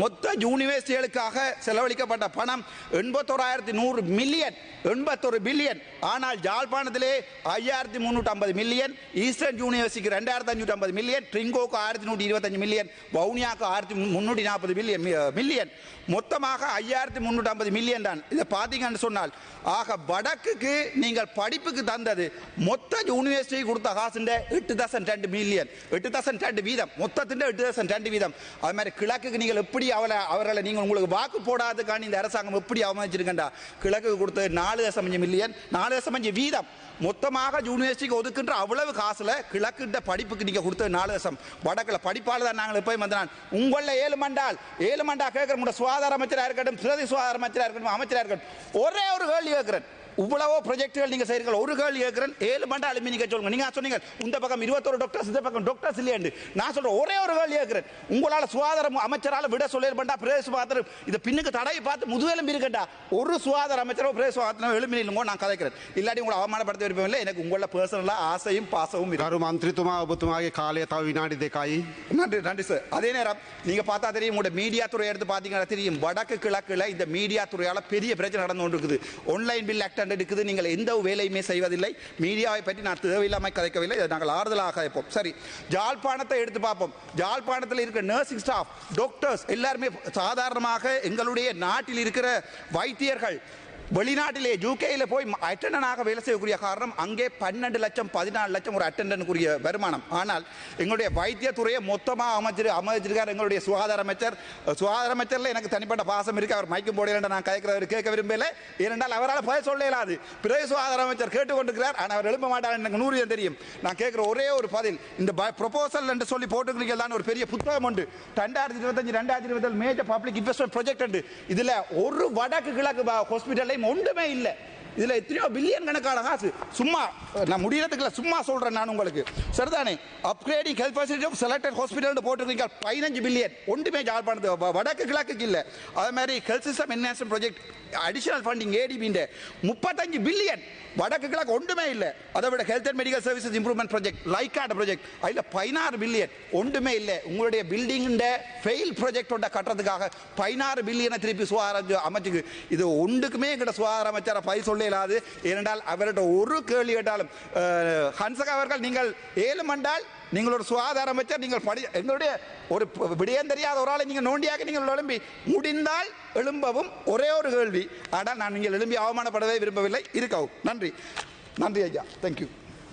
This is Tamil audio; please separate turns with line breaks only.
மொத்த யூனிவர்சிட்டிகளுக்காக செலவழிக்கப்பட்ட பணம் எண்பத்தோராயிரத்தி நூறு மில்லியன் எண்பத்தொரு பில்லியன். ஆனால் ஜாழ்ப்பாணத்திலே ஐயாயிரத்தி முந்நூற்றி ஐம்பது மில்லியன் ஈஸ்டர்ன் யூனிவர்சிட்டிக்கு ரெண்டாயிரத்தி அஞ்சூற்றி ஐம்பது மில்லியன் ட்ரிங்கோக்கு ஆயிரத்தி நூற்றி இருபத்தஞ்சு மில்லியன் வவுனியாக்கு ஆயிரத்தி முந்நூற்றி நாற்பது பில்லியன் மில்லியன். மொத்தமாக ஐயாயிரத்தி முந்நூற்றி ஐம்பது மில்லியன் தான். இதை பார்த்தீங்கன்னு சொன்னால் ஆக வடக்குக்கு நீங்கள் படிப்புக்கு தந்தது மொத்த யூனிவர்சிட்டி கொடுத்த காசுண்ட எட்டு தசன் ரெண்டு மில்லியன். எட்டு தசன் ரெண்டு வீதம். மொத்தத்தின் எட்டு தசன் ரெண்டு வீதம். அது மாதிரி கிழக்குக்கு நீங்கள் எப்படி எப்படி அவளை அவர்களை நீங்கள் உங்களுக்கு வாக்கு போடாததுக்காண்டி இந்த அரசாங்கம் எப்படி அவமதிச்சிருக்கண்டா கிழக்கு கொடுத்து நாலு தசம் அஞ்சு மில்லியன் நாலு தசம் வீதம். மொத்தமாக யூனிவர்சிட்டிக்கு ஒதுக்குன்ற அவ்வளவு காசில் கிழக்கிட்ட படிப்புக்கு நீங்கள் கொடுத்த நாலு தசம். வடக்கில் படிப்பாளர் தான் நாங்கள் எப்போயும் வந்தான் உங்களில் ஏழு மண்டால் ஏழு மண்டா கேட்குற சுகாதார அமைச்சராக இருக்கட்டும் பிரதி சுகாதார அமைச்சராக இருக்கட்டும் அமைச்சராக இருக்கட்டும் ஒரே ஒரு கேள்வி கேட்குறேன். இவ்வளவோ ப்ரொஜெக்டுகள் நீங்கள் செய்கிறீர்கள் ஒரு கேள் கேட்கிறேன். ஏழு மண்டா அலுமி நீங்கள் நீங்கள் சொன்னீங்க. இந்த பக்கம் இருபத்தொரு டாக்டர்ஸ் இந்த பக்கம் டாக்டர்ஸ் இல்லையாண்டு. நான் சொல்கிறேன் ஒரே ஒரு கேள் கேட்கிறேன். உங்களால் சுகாதாரம் அமைச்சரால் விட சொல்லியிருப்பா பிரதேச பாத்திரம். இதை பின்னுக்கு தடையை பார்த்து முதுகெலும் இருக்கட்டா ஒரு சுகாதார அமைச்சரோ பிரதேச பாத்திரம் எழுமி இல்லைங்கோ நான் கதைக்கிறேன். இல்லாட்டி உங்களை அவமானப்படுத்த விருப்பம் இல்லை எனக்கு உங்களோட பர்சனலாக ஆசையும் பாசவும்
இருக்கும் மந்திரித்துமா ஒபத்துமாக காலையை தாவி வினாடி தேக்காய்
நன்றி நன்றி சார் அதே நேரம் நீங்கள் பார்த்தா தெரியும் உங்களோட மீடியா துறை எடுத்து பார்த்தீங்கன்னா தெரியும். வடக்கு கிழக்கில் இந்த மீடியா துறையால் பெரிய பிரச்சனை நடந்து கொண்டு இருக்குது ஆன்லைன் பில் ஆக்ட் இருக்குது நீங்கள் எந்த வேலையுமே செய்வதில்லை. மீடியாவை பற்றி நான் தேவையில்லாமல் கதைக்கவில்லை. இதை நாங்கள் ஆறுதலாக கதைப்போம் சரி ஜாழ்ப்பாணத்தை எடுத்து பார்ப்போம். ஜாழ்ப்பாணத்தில் இருக்கிற நர்சிங் ஸ்டாஃப் டாக்டர்ஸ் எல்லாருமே சாதாரணமாக எங்களுடைய நாட்டில் இருக்கிற வைத்தியர்கள் வெளிநாட்டிலே யூகேயில் போய் அட்டண்டனாக வேலை செய்யக்கூடிய காரணம் அங்கே பன்னெண்டு லட்சம் பதினாலு லட்சம் ஒரு அட்டண்டனுக்குரிய வருமானம். ஆனால் எங்களுடைய வைத்தியத்துறையை மொத்தமாக அமைச்சிரு அமைச்சிருக்கார் எங்களுடைய சுகாதார அமைச்சர். சுகாதார அமைச்சரில் எனக்கு தனிப்பட்ட பாசம் இருக்கு. அவர் மைக்கும் என்று நான் கேட்கிறவர் கேட்க விரும்பல. ஏனென்றால் அவரால் பதில் சொல்ல இயலாது. பிறகு சுகாதார அமைச்சர் கேட்டுக்கொண்டிருக்கிறார். ஆனால் அவர் எழுப்ப மாட்டார் எனக்கு நூறு வீதம் தெரியும். நான் கேட்குற ஒரே ஒரு பதில் இந்த ப்ரொபோசல் என்று சொல்லி போட்டுக்கிறீங்க தான் ஒரு பெரிய புத்தகம் உண்டு. ரெண்டாயிரத்தி இருபத்தஞ்சு ரெண்டாயிரத்தி இருபத்தி மேஜர் பப்ளிக் இன்வெஸ்ட்மெண்ட் ப்ராஜெக்ட் உண்டு. இதில் ஒரு வடக்கு கிழக்கு ஹாஸ்பிட்டலை ஒன்றுமே இல்லை. இதுல எத்தனையோ பில்லியன் கணக்கான காசு. சும்மா நான் முடியறதுக்குல சும்மா சொல்றேன் நான் உங்களுக்கு. சரிதானே? Upgrading health facility of selected hospital போட்டிருக்கீங்க. பதினஞ்சு பில்லியன் ஒன்றுமே ஜாழ்ப்பாணத்து வடக்கு கிழக்குக்கு இல்லை. அதே மாதிரி health system enhancement project additional funding ஏடிபின்ற முப்பத்தஞ்சு பில்லியன் வடக்கு கிழக்கு ஒன்றுமே இல்லை. அதை விட health and medical services improvement project லைக்கார்டு project அதில் பதினாறு பில்லியன் ஒன்றுமே இல்லை. உங்களுடைய பில்டிங்கின்ற ஃபெயில் ப்ராஜெக்டோட கட்டுறதுக்காக பதினாறு பில்லியனை திருப்பி சுகாதார அமைச்சுக்கு. இது ஒன்றுக்குமே எங்கிட்ட சுகாதார அமைச்சரை பை சொல்லி இயலாது ஏனென்றால் அவர்கிட்ட ஒரு கேள்வி கேட்டாலும் ஹன்சகா அவர்கள் நீங்கள் ஏழு மண்டால் நீங்கள் ஒரு சுகாதார அமைச்சர் நீங்கள் படி எங்களுடைய ஒரு ப- விடயம் தெரியாத ஒரு ஆளை நீங்கள் நோண்டியாக நீங்கள் எழும்பி முடிந்தால் எழும்பவும் ஒரே ஒரு கேள்வி. ஆனால் நான் நீங்கள் எழும்பி அவமானப்படவே விரும்பவில்லை. இருக்கவும். நன்றி. நன்றி ஐயா. தேங்க்யூ